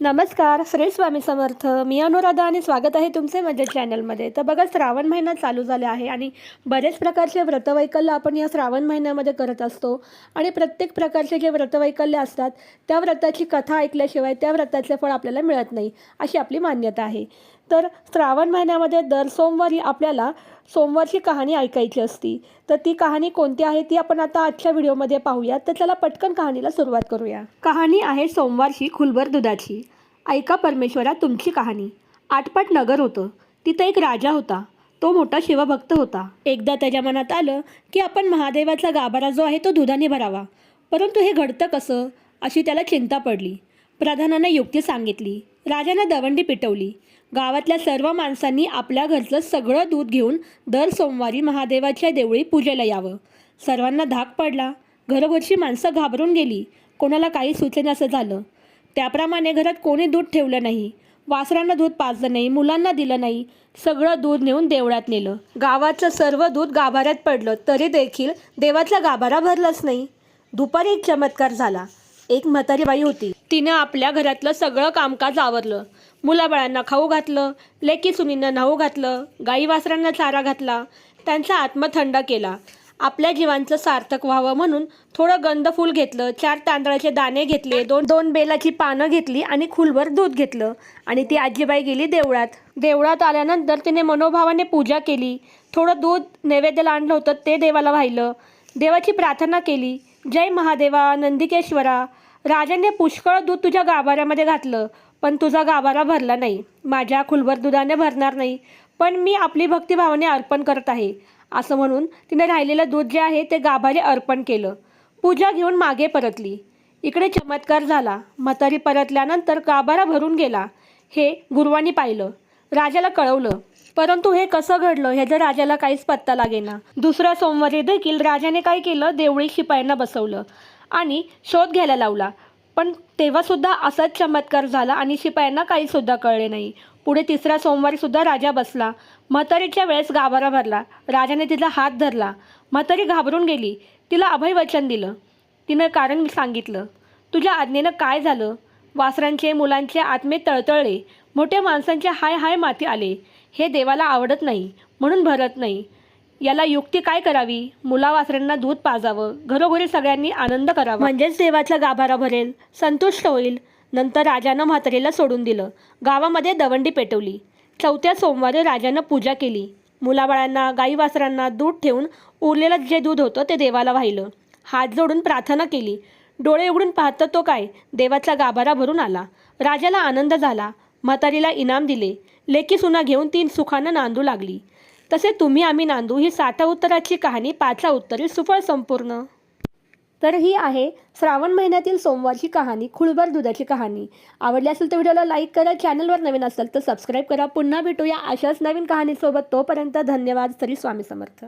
नमस्कार श्री स्वामी समर्थ. मी अनुराधा आणि स्वागत आहे तुमचे माझ्या चॅनलमध्ये. तर बघा श्रावण महिना चालू झाला आहे आणि बरेच प्रकारचे व्रतवैकल्य आपण या श्रावण महिन्यामध्ये करत असतो. आणि प्रत्येक प्रकारचे जे व्रतवैकल्य असतात त्या व्रताची कथा ऐकल्याशिवाय त्या व्रताचे फळ आपल्याला मिळत नाही अशी आपली मान्यता आहे. तर श्रावण महिन्यामध्ये दर सोमवारी आपल्याला सोमवारची कहाणी ऐकायची असती. तर ती कहाणी कोणती आहे ती आपण आता आजच्या व्हिडिओमध्ये पाहूया. तर चला पटकन कहाणीला सुरुवात करूया. कहाणी आहे सोमवारची खुलबर दुधाची. ऐका परमेश्वरा तुमची कहाणी. आटपाट नगर होतं. तिथं एक राजा होता. तो मोठा शिवभक्त होता. एकदा त्याच्या मनात आलं की आपण महादेवाचा गाभारा जो आहे तो दुधाने भरावा. परंतु हे घडतं कसं? अशी त्याला चिंता पडली. प्रधानाने युक्ती सांगितली. राजानं दवंडी पिटवली. गावातल्या सर्व माणसांनी आपल्या घरचं सगळं दूध घेऊन दर सोमवारी महादेवाच्या देवळी पूजेला यावं. सर्वांना धाक पडला. घरोघरची माणसं घाबरून गेली. कोणाला काही सुचेनासं झालं. त्याप्रमाणे घरात कोणी दूध ठेवलं नाही. वासरांना दूध पाजलं नाही. मुलांना दिलं नाही. सगळं दूध नेऊन देवळात नेलं. गावाचं सर्व दूध गाभाऱ्यात पडलं. तरी देखील देवाचा गाभारा भरलाच नाही. दुपारी एक चमत्कार झाला. एक म्हातारी बाई होती. तिनं आपल्या घरातलं सगळं कामकाज आवरलं. मुलाबाळांना खाऊ घातलं लेकी सुनींना न्हाऊ घातलं गाई वासरांना चारा घातला त्यांचा आत्मा थंड केला. आपल्या जीवांचं सार्थक व्हावं म्हणून थोडं गंद फूल घेतलं चार तांदळाचे दाणे घेतले दोन दोन बेलाची पानं घेतली आणि खुलभर दूध घेतलं. आणि ती आजीबाई गेली देवळात. देवळात आल्यानंतर तिने मनोभावाने पूजा केली. थोडं दूध नैवेद्याला आणलं होतं ते देवाला वाहिलं. देवाची प्रार्थना केली. जय महादेवा नंदिकेश्वरा राजाने पुष्कळ दूध तुझ्या गाभाऱ्यामध्ये घातलं पण तुझा गाभारा भरला नाही. माझ्या खुलभर दुधाने भरणार नाही पण मी आपली भक्तिभावाने अर्पण करत आहे. असं म्हणून तिने राहिलेलं दूध जे आहे ते गाभारे अर्पण केलं. पूजा घेऊन मागे परतली. इकडे चमत्कार झाला. म्हातारी परतल्यानंतर गाभारा भरून गेला. हे गुरुवानी पाहिलं. राजाला कळवलं. परंतु हे कसं घडलं ह्याचा राजाला काहीच पत्ता लागेना. दुसऱ्या सोमवारी देखील राजाने काय केलं देवळी शिपायांना बसवलं आणि शोध घ्यायला लावला. पण तेव्हासुद्धा असाच चमत्कार झाला आणि शिपायांना काहीसुद्धा कळले नाही. पुढे तिसऱ्या सोमवारीसुद्धा राजा बसला. म्हातारीच्या वेळेस गाभारा भरला. राजाने तिचा हात धरला. म्हातारी घाबरून गेली. तिला अभय वचन दिलं. तिनं कारण सांगितलं. तुझ्या आज्ञेनं काय झालं? वासरांचे मुलांचे आत्मे तळतळले. मोठ्या माणसांचे हाय हाय माती आले. हे देवाला आवडत नाही म्हणून भरत नाही. याला युक्ती काय करावी? मुला वासरांना दूध पाजावं घरोघरी सगळ्यांनी आनंद करावा. म्हणजेच देवाचा गाभारा भरेल संतुष्ट होईल. नंतर राजानं म्हातारीला सोडून दिलं. गावामध्ये दवंडी पेटवली. चौथ्या सोमवारी राजानं पूजा केली. मुलाबाळांना गाई वासरांना दूध ठेवून उरलेलं जे दूध होतं ते देवाला वाहिलं. हात जोडून प्रार्थना केली. डोळे उघडून पाहतं तो काय? देवाचा गाभारा भरून आला. राजाला आनंद झाला. म्हातारीला इनाम दिले. लेखी सुना घेऊन तीन सुखानं नांदू लागली. तसे तुम्ही आम्ही नांदू ही साठा उत्तराची कहाणी पाचा उत्तरी सुफळ संपूर्ण. तर ही आहे श्रावण महिन्यातील सोमवारची कहाणी खुळभर दुधाची कहाणी. आवडली असेल तर व्हिडिओला लाईक करा चॅनलवर नवीन असेल तर सबस्क्राईब करा. पुन्हा भेटूया अशाच नवीन कहाणीसोबत. तोपर्यंत धन्यवाद. तरी स्वामी समर्थ.